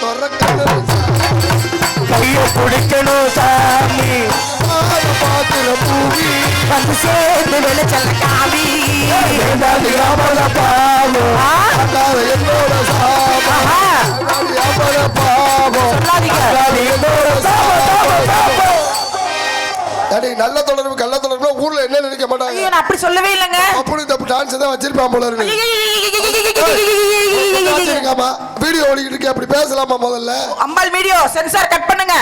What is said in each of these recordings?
திறக்கணும் கைய பிடிக்கணும் சாமி. பாத்திர பூமி வந்து சேர்ந்து வெளிச்சல் வேண்டாது யாமல பாவம். என்னோட அல்லாத யாமல பாவம் என்னோட அடி நல்ல தொடர்பு கள்ள தொடர்பு ஊர்ல என்ன நினைக்க மாட்டாங்க? அப்படி சொல்லவே இல்லைங்க. அப்படி தப்பு டான்ஸ் தான் வச்சிருப்பான் போல இருக்கு. வச்சிருக்காமா வீடியோ ஓடிக்கிட்டு இருக்கே அப்படி பேசலாமா முதல்ல அம்பாள் வீடியோ சென்சார் கட் பண்ணுங்க.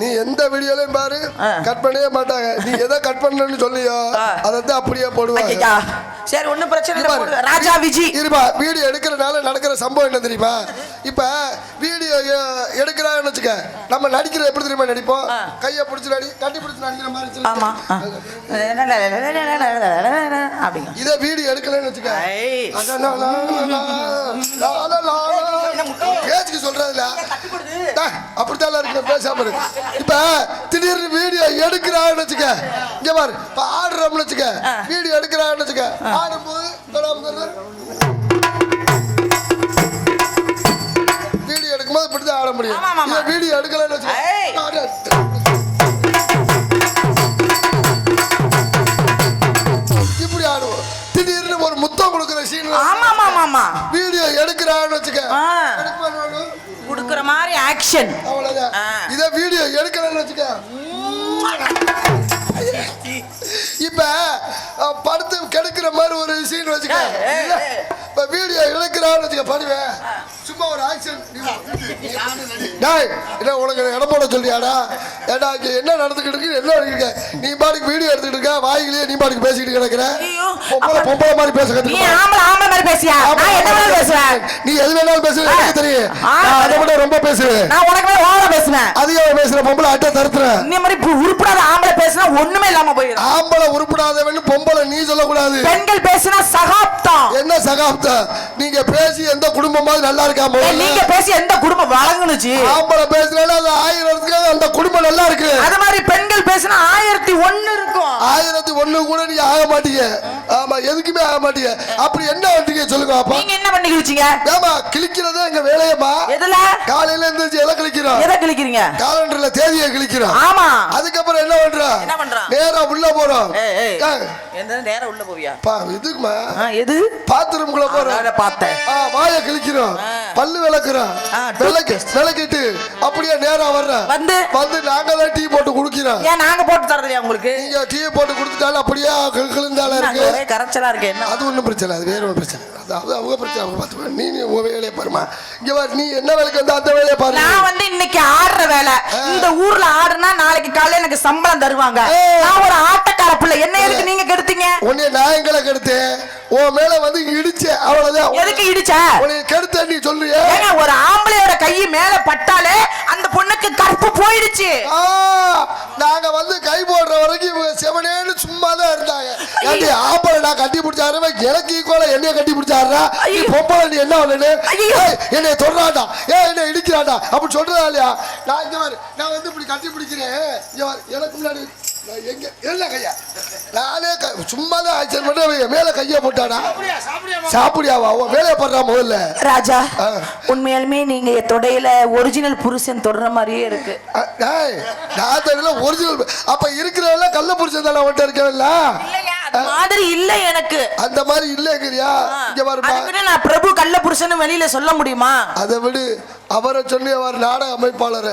நீ எந்த வீடியோலயும் பாரு. கட் பண்ணவே மாட்டாங்க நீ எதை கட் பண்ணணும்னு சொல்லியோ. அதை தான் அப்படியே போடுவாங்க சரி ஒண்ணும் பிரச்சனை இல்ல. ராஜா விஜி இருப்பா வீடியோ எடுக்கிறனால நடக்கிற சம்பவம் என்ன தெரியுமா இப்ப வீடியோ எடுக்கிறான்னு வச்சுக்க நம்ம நடிக்கிற எப்படி தெரியுமா நடிப்போம். கையை பிடிச்சி நடி கட்டி பிடிச்சி நடிக்கிற மாதிரி சொல்லி. அப்படிங்க. இதே வீடியோ எடுக்கலன்னு வச்சுக்க. பேச்சுக்கு சொல்றதுல அப்படித்தான் இருக்கு பேசாம இருக்கு இப்ப திடீர்னு வீடியோ எடுக்கிறான்னு வச்சுக்க. இங்க பாரு இப்ப ஆடுறோம்னு வச்சுக்க. வீடியோ எடுக்கிறான்னு வச்சுக்க. ஆடும்போது. வீடியோ எடுக்கும்போது இப்படிதான் ஆட முடியும். வீடியோ எடுக்கலன்னு. வச்சுக்க. கொடுக்குற சீன் ஆமா ஆமா ஆமா வீடியோ எடுக்கிறான்னு வச்சுக்க குடுக்குற மாதிரி ஆக்ஷன் அவ்வளவுதான். இதை வீடியோ எடுக்கணும்னு வச்சுக்க. இப்ப படுத்து கெடுக்கிற மாதிரி ஒரு சீன் வச்சுக்க. இப்ப வீடியோ எடுக்கிறான்னு வச்சுக்க பண்ணுவேன் சும்மா ஒரு ஆக்ஷன் டேய் என்ன உனக்கு இடம் போட சொல்றியாடா? ஏடா இங்க என்ன நடந்துக்கிட்டு இருக்கு? என்ன இருக்க? நீ பாட்டுக்கு வீடியோ எடுத்துக்கிட்டு இருக்க? வாய்களே நீ பாட்டுக்கு பேசிக்கிட்டு கிடக்குற? பொம்பளை பொம்பளை மாதிரி பேச நீ கத்துக்க ஆம்பளை ஆம்பளை மாதிரி பேசியா நான் என்ன வேணாலும் பேசுவேன்? நீ எது வேணாலும் பேசுவ எனக்கு தெரியும். நான் அதை விட ரொம்ப பேசுவேன். நான் உனக்கு மேல ஓவரா பேசுவேன். அதிகம் பேசுற பொம்பளை அட்டை தருத்துறேன். இந்த மாதிரி உருப்படாத ஆம்பளை பேசினா ஒண்ணுமே இல்லாம போயிடும். ஆம்பளை உருப்படாதவன்னு பொம்பளை நீ சொல்லக்கூடாது. பெண்கள் பேசினா சகாப்தம். என்ன சகாப்தம்? நீங்க பேசி எந்த குடும்பமாவது நல்லா இருக்கா ஏய், நீங்க பேசி எந்த குடும்பம் வழங்குனுச்சு ஆம்பளை பேசுனாலும் அது ஆயிரத்துக்கு அந்த குடும்பம் நல்லா இருக்கு. அது மாதிரி பெண்கள் பேசினா ஆயிரத்தி ஒண்ணு இருக்கும். ஆயிரத்தி ஒண்ணு கூட நீ ஆக மாட்டீங்க. ஆமா எதுக்குமே ஆக மாட்டீங்க. அப்படி என்ன வந்தீங்க சொல்லுங்க அப்பா. நீங்க என்ன பண்ணி கிழிச்சீங்க? ஏமா கிழிக்கிறதே எங்க வேலையம்மா? எதுல? காலையில இருந்து எதை கிழிக்கிறோம்? எதை கிழிக்கிறீங்க? காலண்டர்ல தேதியை கிழிக்கிறோம். ஆமா. அதுக்கப்புறம் என்ன பண்றோம்? என்ன பண்றோம்? நேரா உள்ள போறோம். நேரம் உள்ள போவியா? ஆ, எது? பாத்ரூம்குள்ள போறோம் அதான் பார்த்தேன். வாயை கிழிக்கிறோம். பல்லு விளக்குறோம். விளக்கு விளக்கிட்டு அப்படியே நேரா வர்றோம் வந்து? வந்து நாங்க தான் டீ போட்டு குடிக்கிறோம். ஏன் நாங்க போட்டு தரலையா உங்களுக்கு? நீங்க டீ போட்டு கொடுத்துட்டாலும் அப்படியே நாங்க இருக்கு. கரைச்சலா இருக்கு அது ஒண்ணும் பிரச்சனை அது வேற ஒரு பிரச்சனை. அது அது அவங்க பிரச்சனை அவங்க பார்த்துக்கோ நீ உன் வேலையை பாருமா இங்க பாரு நீ என்ன வேலைக்கு வந்தா அந்த வேலையை பாரு. நான் வந்து இன்னைக்கு ஆடுற வேலை. இந்த ஊர்ல ஆடுனா நாளைக்கு காலையில எனக்கு சம்பளம் தருவாங்க. நான் ஒரு ஆட்டக்கார பிள்ளை. என்ன எதுக்கு நீங்க கெடுத்தீங்க? உன்னை நான் எங்களை கெடுத்தேன். உன் மேல வந்து இடிச்ச அவ்வளவுதான். எதுக்கு இடிச்ச? உன்னை கெடுத்த நீ சொல்றிய. ஒரு ஆம்பளையோட கை மேல பட்டாலே அந்த பொண்ணுக்கு கற்பு போயிடுச்சு. நாங்க வந்து கை போடுற வரைக்கும் இவங்க செவனேன்னு சும்மா தான் இருந்தாங்க ஆம்பளை நான் கட்டி பிடிச்சாருமே எனக்கு ஈக்குவலா என்னைய கட்டி பிடிச்சாருடா நீ ஐயோ. பொம்பளை நீ என்ன பண்ணு ஐயோ. என்னை தொடுறாடா ஏ என்னை இடிக்கிறாடா அப்படி சொல்றதா இல்லையா? நான் இங்க பாரு. நான் வந்து இப்படி கட்டி பிடிக்கிறேன். எனக்கு முன்னாடி நான் எங்க என்ன கையா? நானே க- சும்மா தான் ஆக்சன் பண்ண மேல கையை போட்டாடா சாப்பிடியாவா உன் வேலையை பண்றா முதல்ல. ராஜா. உண்மையாலுமே நீங்க என் தொடையில ஒரிஜினல் புருஷன் தொடர மாதிரியே இருக்கு. நான் தெரியல ஒரிஜினல் அப்ப இருக்கிறவெல்லாம் கள்ள புடிச்சது தானே அவன்கிட்ட இருக்கவில்ல மாதிரி இல்ல எனக்கு. அந்த மாதிரி இல்லைங்கிறியா? இங்க அதுக்குன்னு நான் பிரபு கள்ள புருஷன் வெளியில சொல்ல முடியுமா? அதை விடு. அவரை சொல்லி அவர் நாடக அமைப்பாளர்.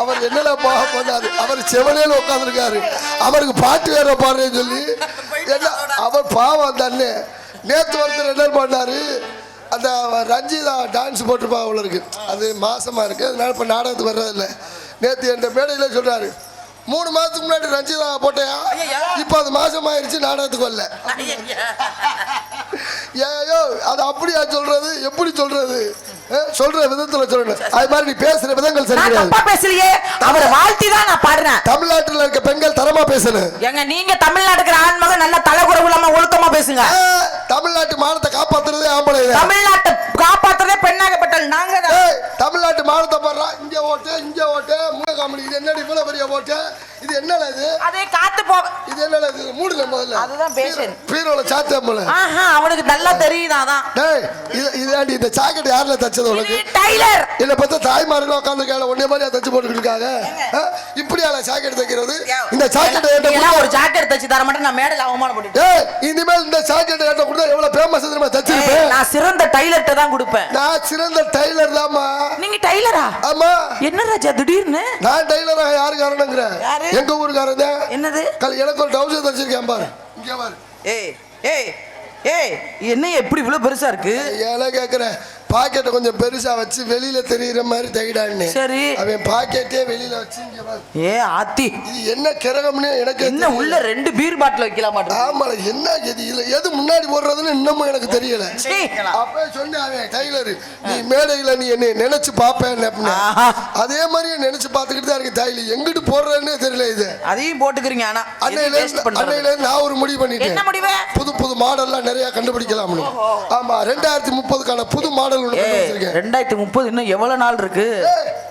அவர் என்னென்ன பாக பண்ணாரு அவர் செவனேல உட்காந்துருக்காரு அவருக்கு பாட்டு வேற பாடுறேன்னு சொல்லி. என்ன அவர் பாவம் அந்த அண்ணன் நேத்து ஒருத்தர் என்ன பண்ணாரு? அந்த ரஞ்சிதா டான்ஸ் போட்டிருப்பா அவ்வளோ இருக்கு அது மாசமா இருக்கு. அதனால இப்போ நாடகத்துக்கு வர்றதில்ல. நேத்து என் மேடையில சொல்றாரு. மூணு மாசத்துக்கு முன்னாடி ரஞ்சிதா போட்டையா? இப்போ அது மாசம் ஆயிருச்சு நாடகத்துக்கு வரல. ஏயோ அது அப்படியா சொல்றது? எப்படி சொல்றது? சொல்ற விதத்துல சொல்லணும் அது மாதிரி நீ பேசுற விதங்கள் சரி நான் தப்பா பேசலையே. அவரை வாழ்த்தி தான் நான் பாடுறேன். தமிழ்நாட்டுல இருக்க பெண்கள் தரமா பேசணும். ஏங்க நீங்க தமிழ்நாட்டுக்கு ஆண்மகன் நல்ல தலைகுறவு இல்லாம ஒழுக்கமா பேசுங்க. தமிழ்நாட்டு மானத்தை காப்பாத்துறதே ஆம்பளை. தமிழ்நாட்டை காப்பாத்துறதே பெண்ணாகப்பட்டல் நாங்க தமிழ்நாட்டு தமிழ்நாட்டு மாநிலத்தை பாடுறா. இங்க ஓட்டு இங்க ஓட்டு. மூணு இது என்னடி இவ்வளவு பெரிய ஓட்டு? இது என்னல இது? அதே காத்து போ இது என்னல இது? மூடுல முதல்ல அதுதான் பேஷன் பீரோல சாத்தே போல. ஆஹா அவனுக்கு நல்லா தெரியுது அதான். டேய் இது இதாண்டி இந்த ஜாக்கெட் யாருல தச்சது உனக்கு? டைலர் என்ன பார்த்தா தாய்மார்கள் உட்காந்து கேள ஒன்னே மாதிரி தச்சு இருக்காங்க ஆ? இப்படியால ஜாக்கெட் தைக்கிறது? இந்த ஜாக்கெட் ஒரு ஜாக்கெட் தச்சு தர மாட்டேன் நான் மேடையில் அவமானப்பட்டு இனிமேல் இந்த ஜாக்கெட் ஏட்ட கொடுத்தா எவ்வளவு ஃபேமஸ் தெரியுமா? தச்சிருப்பேன். நான் சிறந்த டைலர்ட்ட தான் கொடுப்பேன். நான் சிறந்த டைலர் தாம்மா நீங்க டைலரா ஆமா. என்ன ராஜா திடீர்னு? நான் டைலராக யாரு காரணங்கிறேன் யாரு? எங்க ஊருக்காரன் தான் என்னது? கல் எனக்கு ஒரு டவுசர் தச்சிருக்கேன் பாரு. இங்க பாரு. ஏய் ஏய் ஏய் என்ன எப்படி இவ்வளவு பெருசா இருக்கு? ஏன்னா கேக்குறேன். பாக்கெட்டை கொஞ்சம் பெருசா வச்சு வெளியில தெரியுற மாதிரி தைடான்னு. சரி. அவன் பாக்கெட்டே வெளியில வச்சு ஏ ஆத்தி. இது என்ன கிரகம்னு எனக்கு என்ன உள்ள ரெண்டு பீர் பாட்டில் வைக்கலாம் மாட்டேன். ஆமா என்ன இது? இதுல எது முன்னாடி போடுறதுன்னு இன்னமும் எனக்கு தெரியல. சீ. அப்ப சொன்னேன் அவன் டைலர் நீ மேடையில நீ என்ன நினைச்சு பாப்பேன். அதே மாதிரி நினைச்சு பாத்துக்கிட்டு தான் இருக்கு டைலர் எங்கிட்டு போடுறேன்னு தெரியல இது. அதையும் போட்டுக்கிறீங்க ஆனா. அன்னையில. அன்னையில நான் ஒரு முடிவு பண்ணிட்டேன். புது புது மாடல்லாம் நிறைய கண்டுபிடிக்கலாம்னு. ஆமா ரெண்டாயிரத்தி முப்பதுக்கான புது மாடல் ரெண்டாயிரத்தி முப்பது இன்னும் எவ்வளவு நாள் இருக்கு?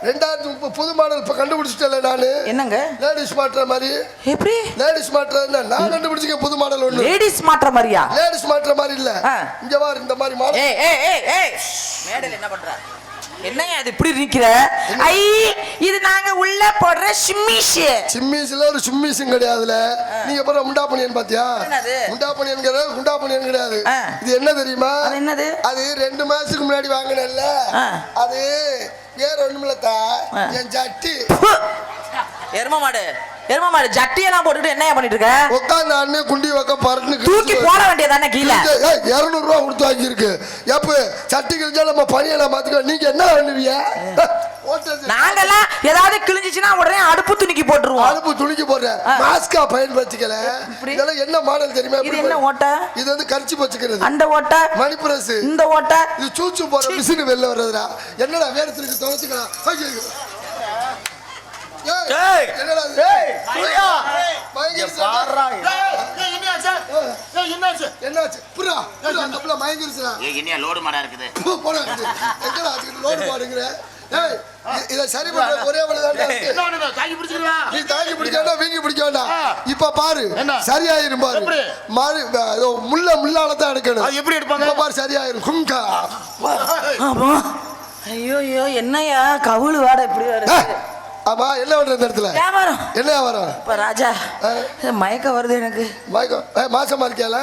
ரெண்டாயிரத்தி முப்பது புது மாடல் இப்ப கண்டுபிடிச்சிட்டல நானு. என்னங்க? லேடிஸ் மாட்டுற மாதிரி. எப்படி? லேடிஸ் என்ன? நான் கண்டுபிடிச்சிருக்கேன் புது மாடல் ஒண்ணு. லேடிஸ் மாற்ற மாதிரியா? லேடிஸ் மாட்டுற மாதிரி இல்ல. இங்க பாரு இந்த மாதிரி மாடல். ஏய் ஏய் ஏய். மேடையில் என்ன பண்ற? என்னங்க அது இப்படி நிக்கிற ஐ இது நாங்க உள்ள போடுற ஷிம்மிஷ் சிம்மீஸ்ல ஒரு சும்மீஸும் கிடையாதுல. நீங்க பாரு முண்டா பனியன் பாத்தியா? முண்டா பனியன் கிடையாது பனியன் கிடையாது. இது என்ன தெரியுமா? அது என்னது? அது ரெண்டு மாசத்துக்கு முன்னாடி வாங்கினேன்ல. ஆ. அது வேற ஒண்ணுமில்லத்தா. என் ஜட்டி. எரும மாடு. எரும மாடு ஜட்டியெல்லாம் போட்டுட்டு என்னையா பண்ணிட்டு இருக்க உட்காந்து அண்ணே குண்டி வைக்க பறன்னு தூக்கி போட வேண்டியதானே கீழே? இருநூறு ரூபா கொடுத்து வாங்கியிருக்கு. எப்ப சட்டி கிழிஞ்சா நம்ம பணியெல்லாம் மாத்திக்கோ நீங்க என்ன பண்ணுவீங்க. நாங்கெல்லாம் ஏதாவது கிழிஞ்சிச்சுன்னா உடனே அடுப்பு துணிக்கு போட்டுருவோம். அனுப்பு துணிக்கு போடுறேன். மாஸ்கா பயன்படுத்திக்கல? இதெல்லாம் என்ன மாடல் தெரியுமா? இது என்ன ஓட்டை? இது வந்து கரிச்சு வச்சுக்கிறது அந்த ஓட்டை? மணிப்புரசு இந்த ஓட்டை? இது சூச்சு போற மிஷின் வெளில வர்றதுடா. என்னடா வேறத்துக்கு தொலைச்சுக்கலாம். ஐயோ. ஏய், ஏய். என்னடா இது? சூர்யா. மயங்கி பாடுறா. என்னாச்சு? புறா புறா அந்த பிள்ளை மயங்கிருச்சுடா. ஏய், என்னையா லோடு மாடா இருக்குது. போடா. எங்கடா அதுக்கு லோடு பாடுங்கிற ஏய் இதை சரி பண்ற ஒரே வழிதான் நீ தாங்கி பிடிக்க வேண்டாம் வீங்கி பிடிக்க வேண்டாம். இப்ப பாரு என்ன? சரியாயிரும் பாரு? மாறி முள்ள முள்ளால தான் எடுக்கணும். அது எப்படி எடுப்பாங்க? பாரு சரியாயிரும். குங்கா ஆமா. ஐயோ ஐயோ என்னையா கவுளு வாட இப்படி வருது ஆமா என்ன பண்ற இந்த இடத்துல? வியாபாரம். என்ன வியாபாரம்? இப்ப ராஜா ஆ. மயக்க வருது எனக்கு. மயக்கம் ஏய் மாசமா இருக்கியால?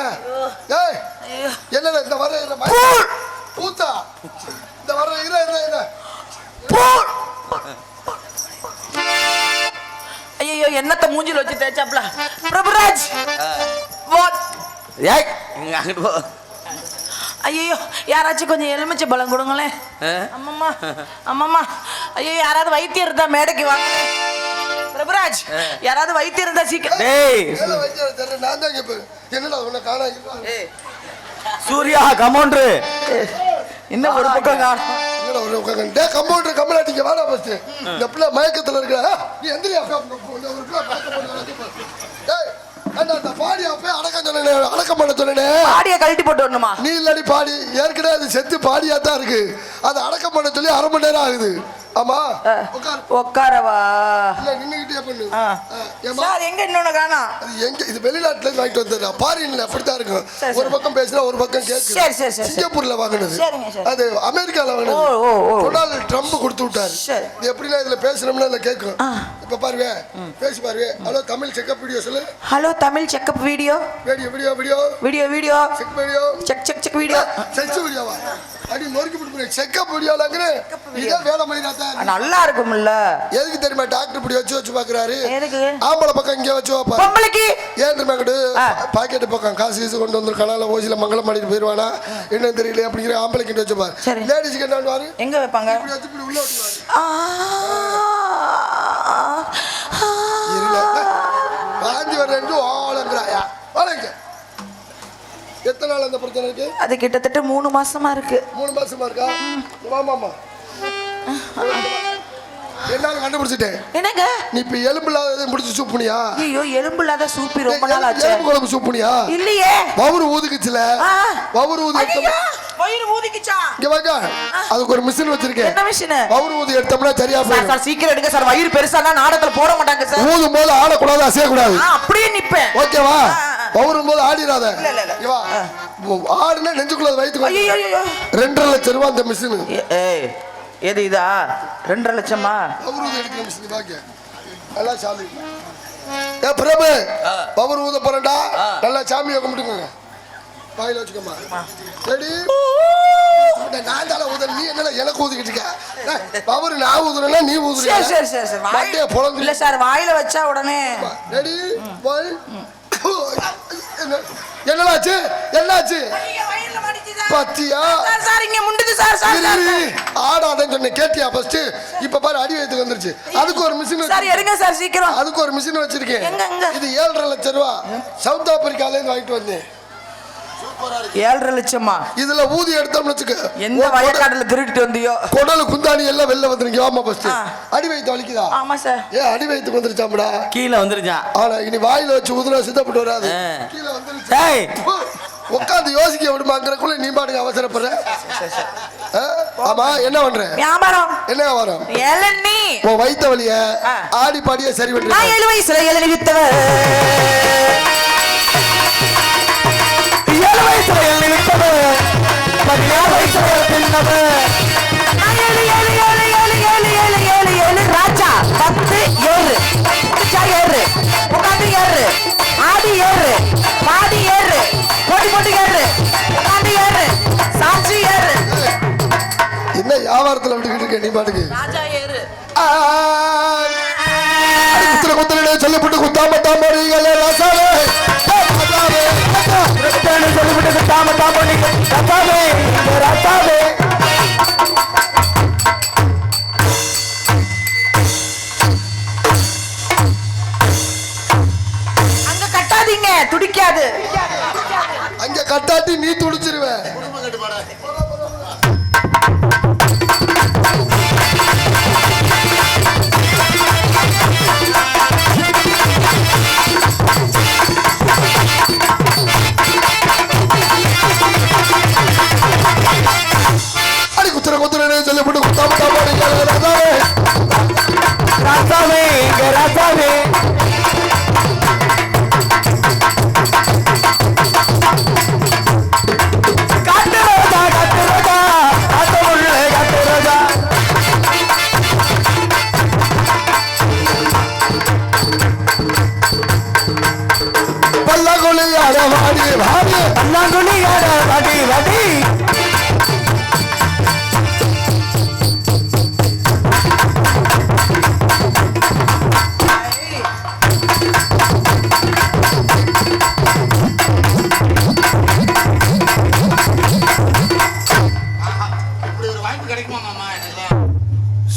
ஏய் ஐயோ. என்னடா இந்த வர மயக்கம்? பூத்தா? இந்த வர இர இர இர. ஐயோ என்னத்த மூஞ்சில வச்சு தேய்ச்சாப்ல? பிரபுராஜ் வாட் ஏய்! அங்கிட்டு போ. ஐயோ யாராச்சும் கொஞ்சம் எலுமிச்சை பழம் கொடுங்களேன். அம்மம்மா அம்மம்மா ஐயோ யாராவது வைத்தியம் இருந்தா மேடைக்கு வாங்க பிரபுராஜ் யாராவது வைத்தியம் இருந்தா சீக்கிரம். நான் தான் கேப்பேன். என்னடா உன்னை காணா ஏய், சூர்யா கமௌண்ட்ரு இன்னும் ஒரு பக்கம் காணும். டே கம்பவுண்டர் கம்பளாட்டிங்க வாடா ஃபர்ஸ்ட் இந்த பிள்ளை மயக்கத்துல இருக்கிற எந்திரியா அப்பா, இந்த பிள்ளை ஒரு பிள்ளை மயக்கம் போட்டு கிடக்கு. டேய் அண்ணா அந்த பாடி அப்பே அடக்கம் சொன்னேனே அடக்கம் பண்ண சொன்னேனே ஆடிய கழட்டி போட்டு வரணுமா? நீ இல்லடி பாடி ஏற்கனவே அது செத்து பாடியா தான் இருக்கு. அதை அடக்கம் பண்ண சொல்லி அரை மணி நேரம் ஆகுது. ஆமா. உட்கார் உட்காரவா இல்ல நின்னுகிட்டே பண்ணு. சார் எங்க இன்னொன்னு அது எங்க இது வெளிநாட்டுல இருந்து வாங்கிட்டு வந்தது பாரின்ல அப்படித்தான் இருக்கும். ஒரு பக்கம் பேசினா ஒரு பக்கம் கேட்கு சரி, சரி, சரி. சிங்கப்பூர்ல வாங்கினது. அது அமெரிக்கால வாங்கினது. டொனால்டு ட்ரம்ப் கொடுத்து விட்டாரு. எப்படின்னா இதுல பேசணும்னா இதுல கேட்கும். இப்ப பாருவே பேசி பாருவே ஹலோ தமிழ் செக்அப் வீடியோ சொல்லு. Hello Tamil checkup video video video. Video video. Video check video check check check video sex வீடியோவா அடி நொறுக்கி விட்டு செக்அப் வீடியோலாங்கிற வேலை மணி நல்லா இருக்கும்ல எதுக்கு தெரியுமா டாக்டர் இப்படி வச்சு வச்சு பாக்குறாரு? எதுக்கு? ஆம்பளை பக்கம் இங்கே வச்சு வைப்பாரு பொம்பளைக்கு? ஏன் ஆ. பாக்கெட் பக்கம் காசு கீசு கொண்டு வந்து கனால ஓசில மங்களம் பண்ணிட்டு போயிடுவானா என்ன தெரியல அப்படிங்கிற ஆம்பளைக்கு கிட்ட வச்சுப்பாரு சரி. லேடிஸ்க்கு என்ன எங்க வைப்பாங்க? இப்படி வச்சு இப்படி உள்ள விட்டுருவாரு ஆ, இருல பாஞ்சி வர ரெண்டு ஆளுங்கிறாயா? வாழங்க. எத்தனை நாள் அந்த பிரச்சனை இருக்கு? அது கிட்டத்தட்ட மூணு மாசமா இருக்கு. மூணு மாசமா இருக்கா? வாமாமா என்னால கண்டுபிடிச்சிட்டேன். என்னங்க? நீ இப்ப எலும்பு இல்லாத முடிச்சு சூப்புனியா ஐயோ எலும்பு இல்லாத சூப்பி ரொம்ப நாள் ஆச்சு எலும்பு குழம்பு சூப்புனியா இல்லையே. வவுறு ஊதுக்குச்சுல. வவுறு ஊதி வயிறு ஊதிக்குச்சா? இங்க வாங்க அதுக்கு ஒரு மிஷின் வச்சிருக்கேன். என்ன மிஷின் பவுர் ஊதி எடுத்தோம்னா சரியா சார் போயிடும். சார் சீக்கிரம் எடுங்க சார். வயிறு பெருசானா நாடகத்துல போட மாட்டாங்க சார். ஊதும் போது ஆடக்கூடாது அசையக்கூடாது. ஆ, அப்படியே நிப்பேன். ஓகேவா. பவுரும் போது வா. ஆடுனா நெஞ்சுக்குள்ள ஐயோ ரெண்டரை லட்சம் ரூபாய் அந்த மிஷின் ஏய். எது இதா? ரெண்டரை லட்சமா? பவர் ஊத எடுக்கிற மிஷின் பாக்க நல்லா சாமி. ஏ பிரபு பவர் ஊத போறேன்டா. நல்லா சாமியை கும்பிட்டுக்கோங்க வாயில வச்சுக்கோமா ரெடி நான் நீ என்ன எனக்கு ஊதிக்கிட்டு இருக்க? பவர் நான் ஊதுறேன்னா நீ சரி சரி சரி சரி. மண்டைய வாய் பொழந்து. இல்ல சார் வாயில வச்சா உடனே ரெடி ஒன் என்னடாச்சு என்னாச்சு? பத்தியா? சார் இங்க முண்டுது சார் சார். ஆடாதன்னு சொன்னேன். கேட்டியா ஃபர்ஸ்ட் இப்ப பாரு அடி வயிற்றுக்கு வந்துருச்சு. அதுக்கு ஒரு மிஷின் சார் எடுங்க சார் சீக்கிரம். அதுக்கு ஒரு மிஷின் வச்சிருக்கேன். எங்க, எங்க? இது ஏழரை லட்சம் ரூபா. சவுத் ஆப்பிரிக்கால இருந்து வாங்கிட்டு வந்தேன். ஏழரை லட்சமா? இதுல ஊதி எடுத்தோம்னு வச்சுக்க. எந்த வயக்காட்டுல திருடிட்டு வந்தியோ? குடலு குந்தாணி எல்லாம் வெளில வந்துருங்க. வாமா ஃபர்ஸ்ட் ஆ. அடி வயிற்று வலிக்குதா? ஆமா சார். ஏ அடி வயிற்றுக்கு வந்துருச்சாம்டா? கீழே வந்துருச்சான் ஆனா இனி வாயில வச்சு ஊதுனா சித்தப்பட்டு வராது. கீழே வந்துருச்சு. உட்காந்து யோசிக்க விடுமாங்கிறக்குள்ள நீ பாட்டுக்கு அவசரப்படுற? ஆமா என்ன பண்ற? வியாபாரம். என்ன வரும் இளநீ உன் வயித்த வலிய ஆ. ஆடி பாடிய சரி நான் பண்ற ஏழு வயசுல இளநீ வித்தவர் ஏழு இருக்க நீ பாட்டுக்கு குத்துல குத்தலே சொல்லப்பட்டு குத்தாம தாமரிகளே ரசாவே சொல்லப்பட்டு குத்தாம துடிக்காது அங்க கட்டாட்டி நீ துடிச்சிருவேன்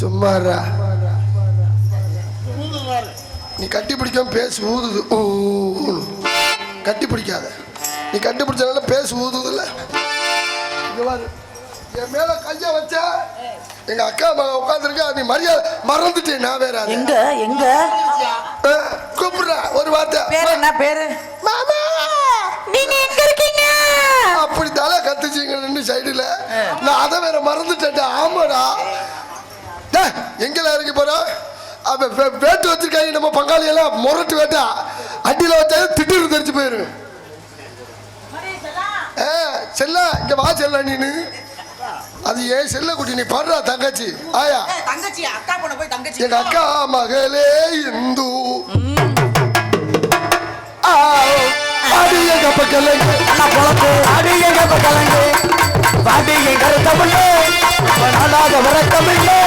சும்மா இருடா. நீ கட்டி பிடிக்காம பேசு ஊதுது ஊன்னு. கட்டி பிடிக்காத நீ கட்டி பிடிச்சனால பேசு ஊதுதுல்ல. என் மேல கைய வச்சா எங்க அக்கா மகன் உட்காந்துருக்கா நீ மரியாதை மறந்துட்டேன் நான் வேற. எங்க எங்க? ஆ, கூப்பிடுறா ஒரு வார்த்தை. பேரு என்ன பேரு? மாமா! நீங்க எங்க இருக்கீங்க? அப்படி தலை கத்துச்சிங்க நின்று சைடுல நான் அதை வேற மறந்துட்டேன்டா ஆமாடா. எங்கெல்லாம் இறங்கி போறோம் அவன் வேட்டு வச்சிருக்காங்க நம்ம பங்காளி எல்லாம் முரட்டு வேட்டா. அடியில வச்சா திட்டு தெரிச்சு போயிரு. ஏ செல்ல இங்க வா செல்ல நீனு. அது ஏன் செல்ல குட்டி நீ பாடுறா தங்கச்சி. ஆயா. தங்கச்சி அக்கா பொண்ணு போய் தங்கச்சி எங்க அக்கா மகளே இந்து. ஆ, அடி எங்க பக்கலைங்க. அண்ணா பொழப்பு அடி எங்க காணாத வரக்கமில்லை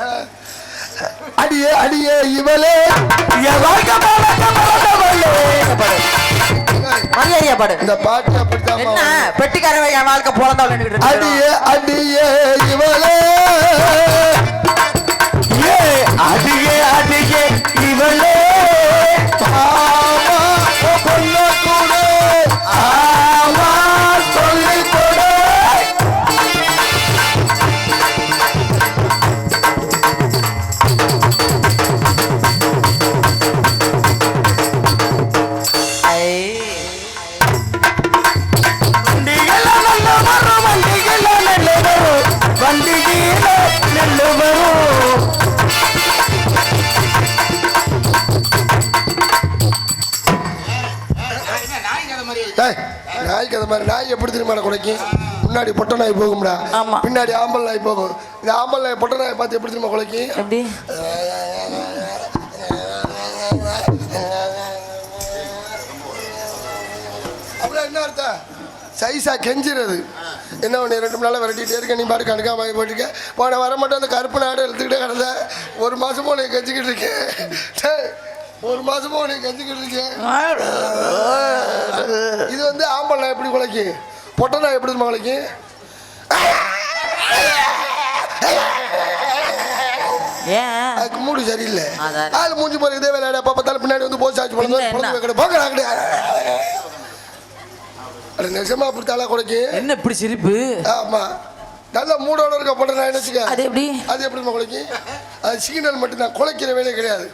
ஆ. அடியே அடியே இவளே. பழக்கவல்லே பாடு. இந்த பாட்டு அப்படித்தான் என்ன? என் வாழ்க்கை போலதான் அடியே அடியே இவளே. முன்னாடி பொட்டை நாய் போகும்டா. பின்னாடி ஆம்பல் நாய் போகும். இந்த ஆம்பல் நாய் பொட்டை நாய் பார்த்து எப்படி தெரியுமா எப்படி? அப்படின்னா என்ன அர்த்தம்? சைஸா கெஞ்சிறது. என்ன ஒன்று ரெண்டு மணி நாளாக விரட்டிகிட்டே இருக்க நீ பாட்டு கணக்காக போயிட்டுருக்க. போன வர மட்டும் அந்த கருப்பு நாடு எடுத்துக்கிட்டே கிடந்த. ஒரு மாசமும் உனக்கு கெஞ்சிக்கிட்டு இருக்கேன் ஒரு மாசமும் உனக்கு கெஞ்சிக்கிட்டு இருக்கேன் இது வந்து ஆம்பல் நாய் எப்படி குலைக்கு? பொட்டை நாய் எப்படி ஏன்? அதுக்கு மூடு சரியில்லை. ஆள் மூஞ்சி போற இதே வேலையாடா அப்பா பார்த்தாலும் பின்னாடி வந்து போஸ்ட் ஆச்சு நாக்கடே அட நிஜமா அப்படி தலை குலைக்கு என்ன இப்படி சிரிப்பு? ஆமா. நல்ல மூடோட இருக்க போட்ட நான் நினைச்சுக்க அது எப்படி? அது எப்படி குலைக்கு அது சிக்னல் மட்டும் தான் குலைக்கிற வேலையே கிடையாது.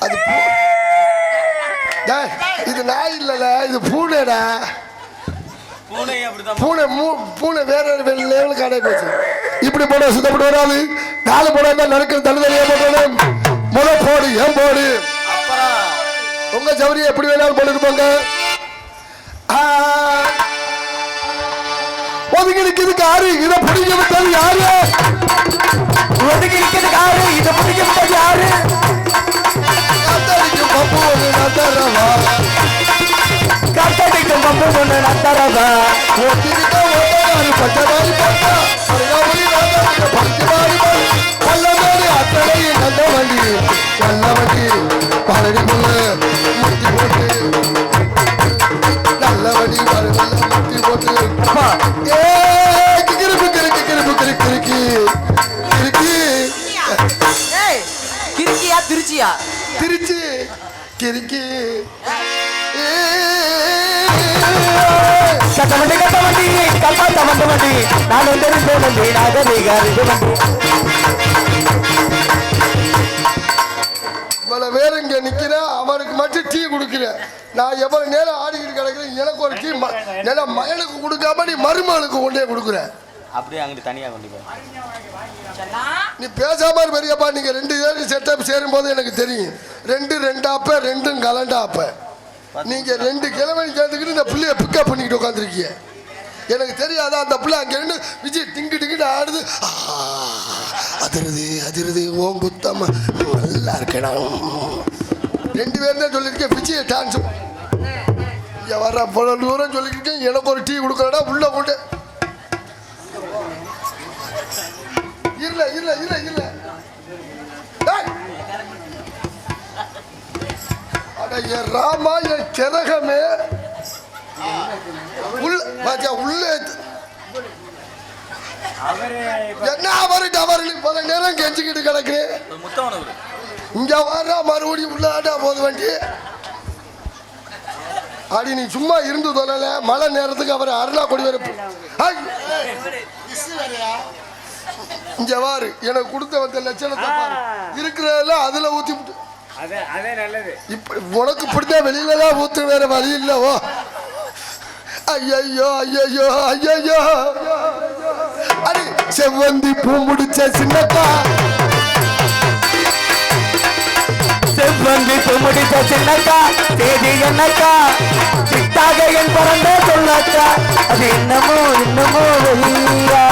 அது இது நாய் இல்லல இது பூனைடா. பூனை பூனை வேற லெவலுக்கு அடைய போச்சு. இப்படி போட சுத்தப்பட்டு வராது. நாலு போட நடக்கிற தள்ளுதல் ஏன் முத போடு ஏன் போடு? உங்க சௌரியம் எப்படி வேணாலும் போட்டுட்டு போங்க. ஒதுங்கி நிற்கிறதுக்கு ஆறு இதை பிடிக்க விட்டது யாரு? ஒதுங்கி இருக்கிறது யாரு? இதை பிடிக்க விட்டது யாரு? ஒன்று நட்டரவா கட்டடிக்கும் பம்பு ஒன்று நத்தரவா ஒத்திரிக்க ஓட்டாரு பச்சைவாரி பட்டா அருகாமணி நாட்டாரு பச்சைவாரி பல்லமேடு அத்தனை நல்ல வண்டி நல்ல வண்டி பழனி முள்ளு முட்டி போட்டு நல்ல வண்டி பழனி முட்டி போட்டு ஏ கிருப்பு கிறுக்கி கிறுக்கி ஏய் கிறுக்கியா திருச்சியா? திருச்சி. கிறுக்கி. கட்ட வண்டி கட்ட வண்டி கல்பாத்த வந்த வண்டி நான் வந்து வண்டி நாகரிக வண்டி இவ்வளவு பேர் இங்க நிக்கிறேன் அவனுக்கு மட்டும் டீ கொடுக்கிறேன். நான் எவ்வளவு நேரம் ஆடிக்கிட்டு கிடக்குறேன் எனக்கு ஒரு டீ ம- ஏன்னா மகனுக்கு கொடுக்காம நீ மருமகளுக்கு கொண்டே கொடுக்குறேன் அப்படியே அங்கிட்டு தனியாக கொண்டு போய். நீ பேசாம பெரியப்பா. நீங்க ரெண்டு பேரும் செட்டப் சேரும் போது எனக்கு தெரியும். ரெண்டு ரெண்டாப்ப ரெண்டும் கலண்டாப்ப. நீங்க ரெண்டு கிழமை சேர்ந்துக்கிட்டு இந்த பிள்ளைய பிக்கப் பண்ணிக்கிட்டு உட்காந்துருக்கீங்க எனக்கு தெரியாத அந்த பிள்ளை அங்க இருந்து விஜய் டிங்கு டிங்கிட்டு ஆடுது. ஆ, அதிருது அதிருது ஓம் குத்தம் நல்லா இருக்கேடா. ரெண்டு பேரும் தான் சொல்லியிருக்கேன் விஜய் டான்ஸ் வர்ற போல தூரம் சொல்லியிருக்கேன் எனக்கு ஒரு டீ கொடுக்குறடா உள்ள கொண்டு. இல்ல இல்ல இல்ல இல்ல. டேய். அட என் ராமா என் கிரகமே உள்ள என்ன அவர் பல நேரம் கெஞ்சிக்கிட்டு முத்தவனவர். இங்க வர மறுபடியும் உள்ள ஆட்டா போது வண்டி. அடி நீ சும்மா இருந்து சொல்லல மழை நேரத்துக்கு அவர் அருணா கொடி வர. இங்க வாரு. எனக்கு கொடுத்த வந்த லட்சணத்தை பாரு. இருக்கிறதெல்லாம் அதுல ஊத்தி விட்டு. அதே நல்லது. உனக்கு பிடிச்சா வெளியில தான் ஊத்து வேற வழி இல்லவோ ஐயையோ ஐயையோ ஐயையோ. அடி செவ்வந்தி பூ முடிச்ச சின்னக்கா செவ்வந்தி முடித்த சின்னக்கா தேதி என்னக்கா? சித்தாக என் பிறந்த சொல்லக்கா. அது என்னமோ என்னமோ வெளியா.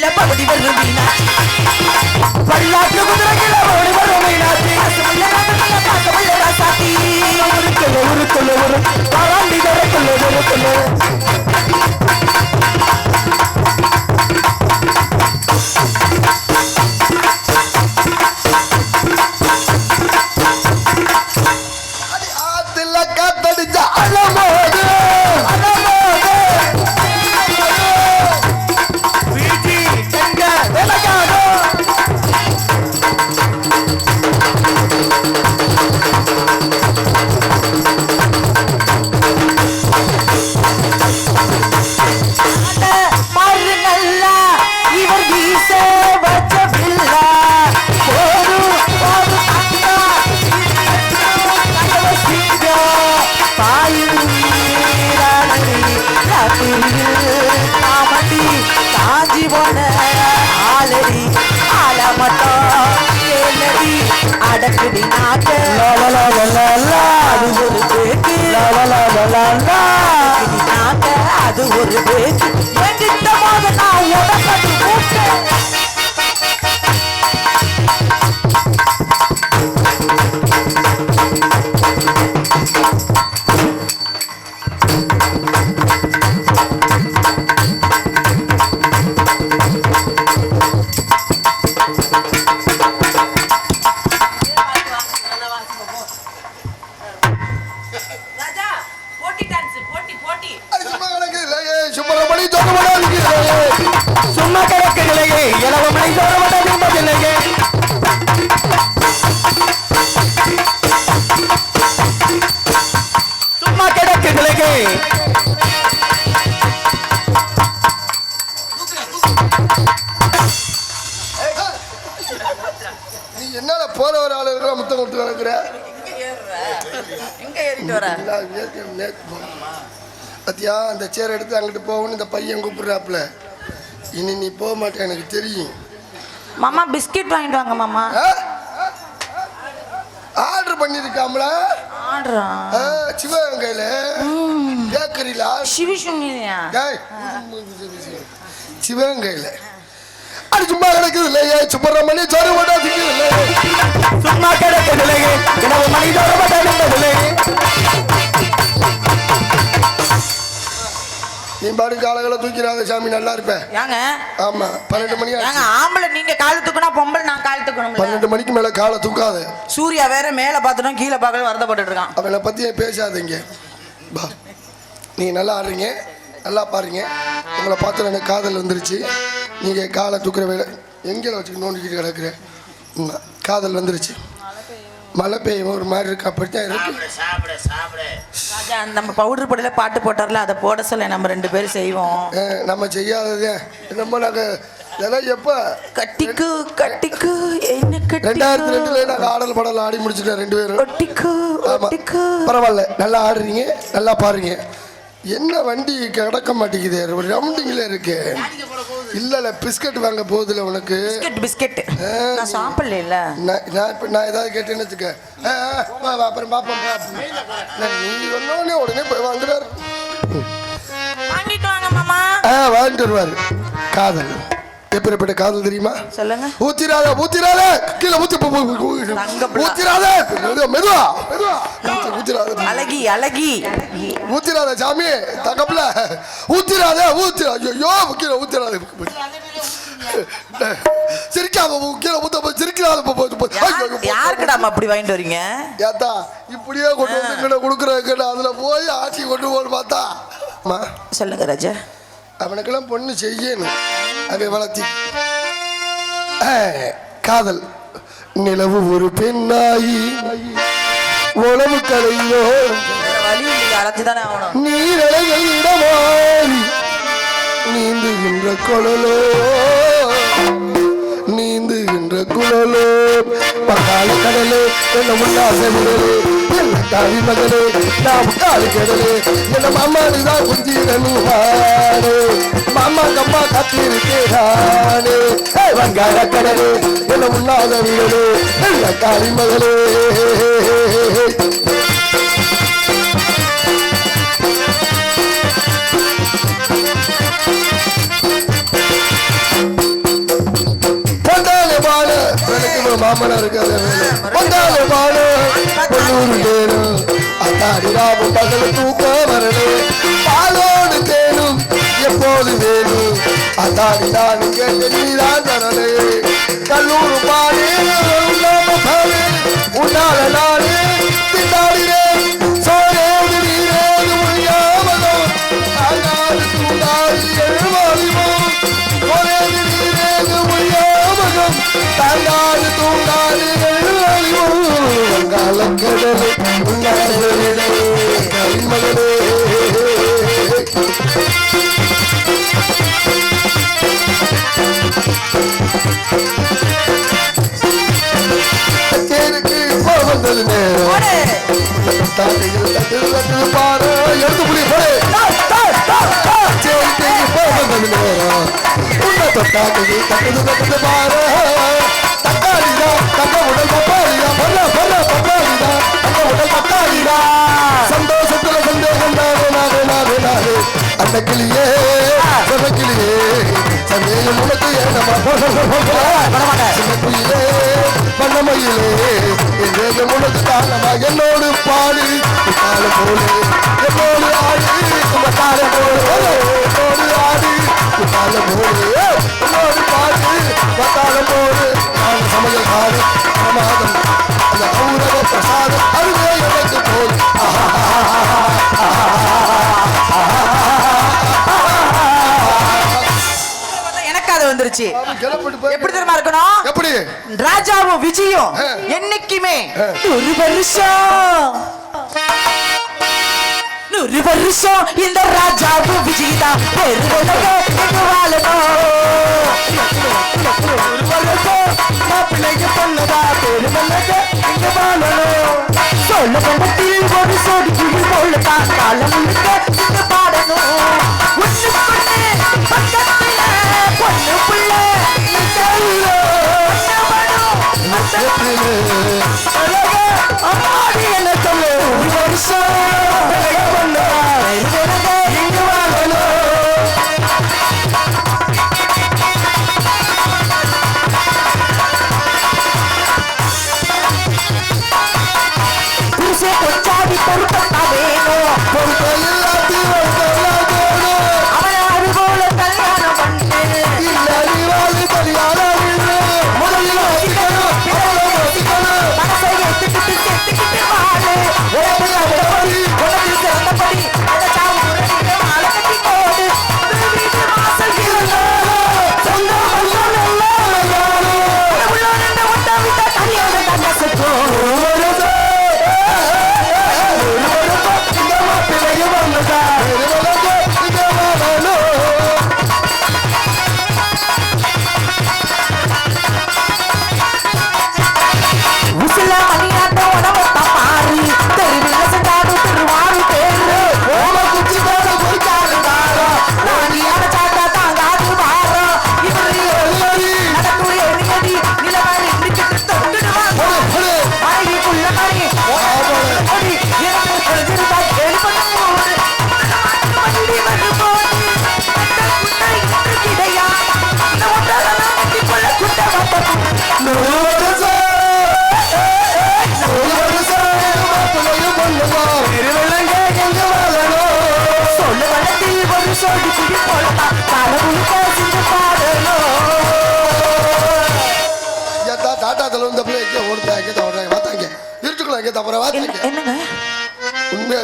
குதிரையில் பவடி வரும் மீனாட்சி பல்லாக்கு குதிரையில ஓடி வரும் மீனாட்சி பசுமையான பாசமுள்ள ராசாத்தி உருக்குல உருக்குல ஒரு பராண்டி தரக்குள்ள தரக்குள்ள அடி ஆத்துல காத்தடிச்ச அலமோது அடக்குடி நாக்க அது ஒரு பேக்கு நாக்க அது ஒரு பேக்கு நான் உடம்பு கூப்பிட்டு பாத்தியா அந்த சேர் எடுத்து அங்கிட்டு போகணும் இந்த பையன் கூப்பிடுறாப்புல. இனி நீ போக மாட்டே எனக்கு தெரியும். மாமா பிஸ்கட் வாங்கிட்டு வாங்க மாமா. ஆர்டர் பண்ணிருக்காமல ஆடுறா சிவகங்கையில பேக்கரியில சிவி சொன்னியா டேய், சிவகங்கையில அது சும்மா கிடக்குது இல்லையே சுப்பிரமணி சோறு போட்டா திங்குது இல்லையே சும்மா கிடக்குதில்லையே இளவமணி நீ பாடு காலங்களை தூக்கிறாங்க சாமி நல்லா இருப்பேன் ஏங்க? ஆமா பன்னெண்டு மணி ஏங்க ஆம்பளை நீங்க கால் தூக்குனா பொம்பளை நான் கால் தூக்கணும்ல? பன்னெண்டு மணிக்கு மேல காலை தூக்காத. சூர்யா வேற மேல பார்த்துட்டோம் கீழே பார்க்கல வருத்தப்பட்டு இருக்கான் அவனை பத்தி பேசாதீங்க. பா நீங்க நல்லா ஆடுறீங்க நல்லா பாருங்க உங்களை பார்த்து எனக்கு காதல் வந்துருச்சு. நீங்க காலை தூக்குற வேலை எங்கே வச்சு நோண்டிக்கிட்டு கிடக்குற? ம், காதல் வந்துருச்சு. மழை பெய்யும் ஒரு மாதிரி இருக்கு அப்படித்தான் இருக்கு. நம்ம பவுடர் பொடியில பாட்டு போட்டார்ல அதை போட சொல்ல நம்ம ரெண்டு பேரும் செய்வோம். நம்ம செய்யாததே நம்ம நாங்க இதெல்லாம் எப்ப? கட்டிக்கு கட்டிக்கு என்ன ரெண்டாயிரத்தி கட்டிக்கு ரெண்டுல நாங்க ஆடல் பாடல் ஆடி முடிச்சிட்டோம் ரெண்டு பேரும். ஒட்டிக்கு ஆமா. ஒட்டிக்கு. பரவாயில்ல நல்லா ஆடுறீங்க நல்லா பாருங்க என்ன வண்டி கிடக்க மாட்டேங்குது ஒரு ரவுண்டிங்ல இருக்கு. இல்ல இல்ல பிஸ்கட் வாங்க போகுதுல உனக்கு. Biscuit biscuit. நான் சாப்பிடல நான் நான் இப்ப நான் ஏதாவது கேட்டேன்னு வச்சுக்க. அப்புறம் பாப்போம் பா. நான் நீ சொன்னோடனே உடனே போய் வாங்குறாரு வாங்கிட்டு வாங்க மாமா. ஆ வாங்கிட்டு வருவாரு. காதல். எப்படிப்பட்ட காதல் தெரியுமா? சொல்லுங்க. ஊத்திராத ஊத்திராத. கீழே ஊத்தி. ஊத்திராத. மெதுவா மெதுவா. மெதுவா ஊத்தி- ஊத்திராத. அழகி அழகி. ஊத்திராத சாமி தகப்பல ஊத்திராத ஊத்திரா. ஐயோ கீழே ஊத்திராத. சிரிக்காம கீழே ஊத்த சிரிக்கிறாத போ- போ- போ- ஐயோ, ஐயோ, போ- யாருக்குடாம அப்படி வாங்கிட்டு வரீங்க? ஏத்தா இப்படியே கொண்டு வந்து இங்கே கொடுக்குறதுக்கு அதுல போய் ஆட்சி கொண்டு போன்னு பார்த்தா அம்மா, சொல்லுங்க ராஜா. அவனுக்கெல்லாம் பொண்ணு செய்யணும். அவன் வளர்த்தி. காதல். நிலவு ஒரு பெண்ணாயி. உழவு கலையோ வேற நீரலைகள் இடமாறி. நீந்துகின்ற குழலோ. நீந்துகின்ற குழலோ. பகால கடலே என்ன முன்னாசை முதலே என்ன தாவி மகளே நான் காலு கடலே என்ன மாமானுதான் குஞ்சிரனுவானே மாமா கம்மா காத்திருக்கிறானே. வங்காள கடலே என்ன முன்னாத விடலே என்ன காளி மகளே எனக்கு ஒரு மாமனா இருக்காது பொந்தாலே பாடு பகல் தூக்க வரலே பாலோடு தேனும் எப்போது வேணும் அத்தாடி நான் கேட்டு நீதான் தரலே கல்லூர் பாடி உன்னால நானே வங்காளக்கடலே உங்காளே கரிமகளே தேருக்கு போவந்தது நேரம் போடு. தாண்டிகள் தட்டு பாரு எடுத்து புடி. போடு சேரிக்கு போவந்தது நேரம் உன்னை தொட்டாண்டிகள் தட்டு தட்டு பாரு தக்காளிதா தக்க உடல் தக்க சந்தோஷத்துல சந்தேகம் நானே நானே அந்த கிளியே சிவ கிளியே சந்தேகம் உனக்கு ஏனமா பண்ணமையிலே குயிலே உனக்கு தானமா? என்னோடு பாடு காலம் போலே. என்னோடு ஆடி காலம் போலே. என்னோடு ஆடி காலம் போலே. கிளப்பிட்டு எப்படி தெரியுமா இருக்கணும்? எப்படி? ராஜாவும் விஜயும். என்னைக்குமே. ஒரு வருஷம். நூறு வருஷம் இந்த ராஜாவும் விஜய் தான் பேரு உலக எங்க வாழணும். ஒரு வருஷம் மாப்பிள்ளைங்க பொண்ணுதா பேரு வாழணும். சொல்ல பண்டத்தில் ஒரு சோடி போலதான் காலம் முழுக்க பாடணும். ஒண்ணு பொண்ணு பக்கத்துல பொண்ணு புள்ள அம்மாடி என்ன சொல்லு வருஷம் உலக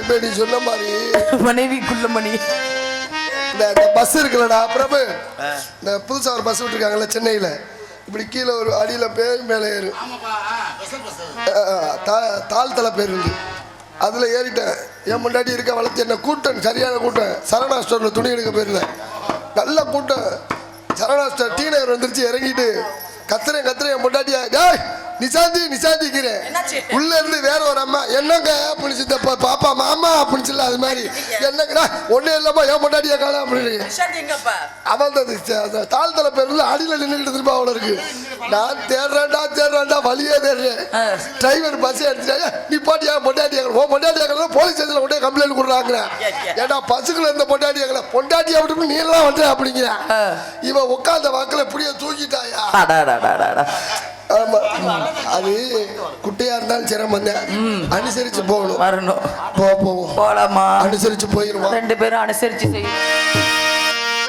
நீ சொன்ன மாதிரி. மனைவிக்குள்ள மணி. இந்த இந்த பஸ் இருக்குல்லடா பிரபு. இந்த புதுசா ஒரு பஸ் விட்டுருக்காங்கல்ல சென்னையில. இப்படி கீழே ஒரு அடியில பேர் மேலே ஏறு. தாழ் தலை பேர் இருக்கு அதுல ஏறிட்டேன். என் முன்னாடி இருக்க வளர்த்து என்ன கூட்டம் சரியான கூட்டம் சரணா ஸ்டோர்ல துணி எடுக்க போயிருந்தேன். நல்ல கூட்டம். சரணா ஸ்டோர் டீ நகர் வந்துருச்சு இறங்கிட்டு. கத்துறேன் கத்துறேன் என் முன்னாடியா டேய்! நிசாந்தி நிசாந்திக்கிறேன்? உள்ள இருந்து வேற ஒரு அம்மா என்னங்க? அப்படின்னு இந்த பா- பாப்பா மாமா சொல்ல அது மாதிரி. என்னங்கடா? ஒண்ணு இல்லம்மா என் முன்னாடியா காண அப்படின்னு. அவன் அந்த தாழ்த்தல பேர்ல அடியில நின்றுட்டு திரும்ப அவள இருக்கு. நான் தேடுறேன்டா தேடுறேன்டா வழியே தேடுறேன் டிரைவர் பஸ் எடுத்துட்டாங்க. நீ பாட்டியா பொண்டாட்டியாங்க ஓ பொண்டாட்டியாங்க போலீஸ் ஸ்டேஷன்ல கொண்டே கம்ப்ளைண்ட் கொடுறாங்க ஏடா பஸ்ஸுக்குள்ள இருந்த பொண்டாட்டியாங்கள பொண்டாட்டியா விட்டு நீ எல்லாம் வந்து? அப்படிங்கிற. இவன் உட்கார்ந்த வாக்குல இப்படியே தூக்கிட்டாயா? ஆமா. அது குட்டையா இருந்தாலும் சிரமம் தான். அனுசரிச்சு போகணும். வரணும். போவோம். போலாமா? அனுசரிச்சு போயிருவோம். ரெண்டு பேரும் அனுசரிச்சு செய்யும்